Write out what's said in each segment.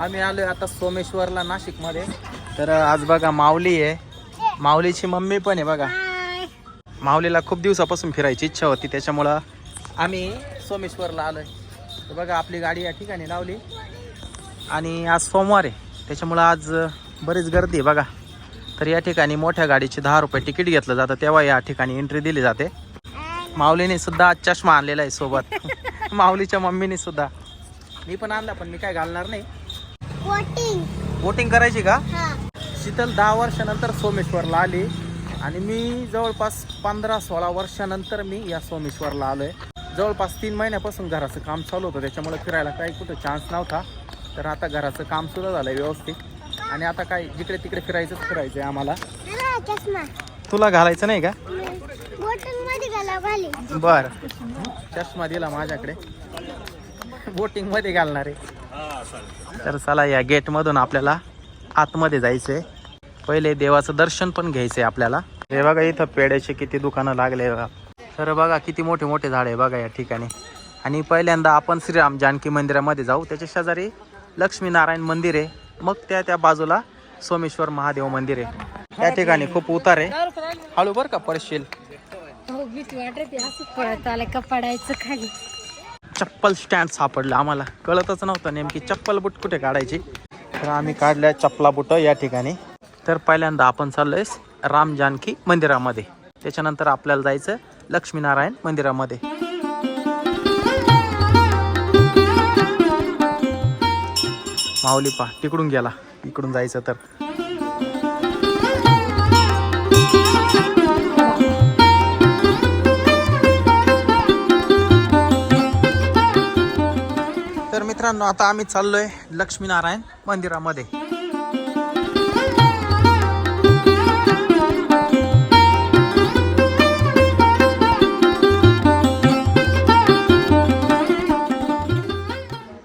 आम्ही आलोय आता सोमेश्वरला नाशिकमध्ये. तर आज बघा माऊली आहे. माऊलीची मम्मी पण आहे बघा. माऊलीला खूप दिवसापासून फिरायची इच्छा होती त्याच्यामुळं आम्ही सोमेश्वरला आलोय. तर बघा आपली गाडी या ठिकाणी लावली. आणि आज सोमवार आहे. त्याच्यामुळं आज बरीच गर्दी आहे बघा. तर या ठिकाणी मोठ्या गाडीचे दहा रुपये तिकीट घेतलं जातं तेव्हा या ठिकाणी एंट्री दिली जाते. माऊलीने सुद्धा आज चष्मा आणलेला आहे सोबत. माऊलीच्या मम्मीने सुद्धा. मी पण आणला पण मी काय घालणार नाही. बोटिंग बोटिंग करायची का? हा. शीतल दहा वर्षानंतर सोमेश्वरला आली आणि मी जवळपास पंधरा सोळा वर्षानंतर मी या सोमेश्वरला आलोय. जवळपास तीन महिन्यापासून घराचं काम चालू होतं त्याच्यामुळे फिरायला काही कुठं चान्स नव्हता. तर आता घराचं काम सुरू झालंय व्यवस्थित. आणि आता काय जिकडे तिकडे फिरायचंच फिरायचंय आम्हाला. तुला घालायचं नाही का? बर. चष्मा दिला माझ्याकडे. बोटिंगमध्ये घालणार आहे. तर चला या गेटमधून आपल्याला आतमध्ये जायचंय. पहिले देवाचं दर्शन पण घ्यायचंय आपल्याला. हे बघा इथं पेड्याचे किती दुकानं लागले बघा. तर बघा किती मोठे मोठे झाड आहे बघा या ठिकाणी. आणि पहिल्यांदा आपण श्रीराम जानकी मंदिरामध्ये जाऊ. त्याच्या शेजारी लक्ष्मीनारायण मंदिर आहे. मग त्या त्या बाजूला सोमेश्वर महादेव मंदिर आहे. या ठिकाणी खूप उतार आहे. हळू बरं का परशील हो भीती वाटत असं पळत आलं का पडायचं खाली. चप्पल स्टँड सापडलं. आम्हाला कळतच नव्हतं नेमकी चप्पल बुट कुठे काढायची. तर आम्ही काढल्या चप्पला बुट या ठिकाणी. तर पहिल्यांदा आपण चाललोय राम जानकी मंदिरामध्ये. त्याच्यानंतर आपल्याला जायचं लक्ष्मीनारायण मंदिरामध्ये. माऊली पा तिकडून गेला. इकडून जायचं तर. मित्रांनो आता आम्ही चाललोय लक्ष्मीनारायण मंदिरामध्ये.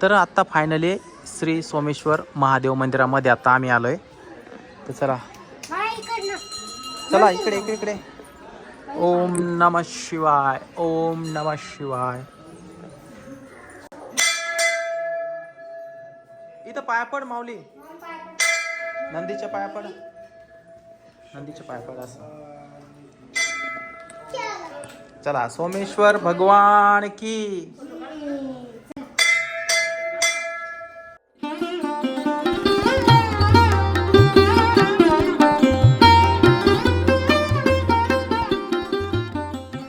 तर आता फायनली श्री सोमेश्वर महादेव मंदिरामध्ये आता आम्ही आलोय. तर चला. चला इकडे इकडे इकडे. ओम नम शिवाय ओम नम शिवाय. इथं पाया पड माऊली. नंदीच्या पाया पड. नंदीच्या पाया पड असं. चला सोमेश्वर भगवान की.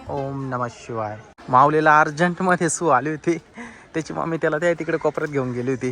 ओम नम शिवाय. माऊलीला अर्जंटमध्ये सू आली होती. त्याची मम्मी त्याला त्या तिकडे कोपऱ्यात घेऊन गेली होती.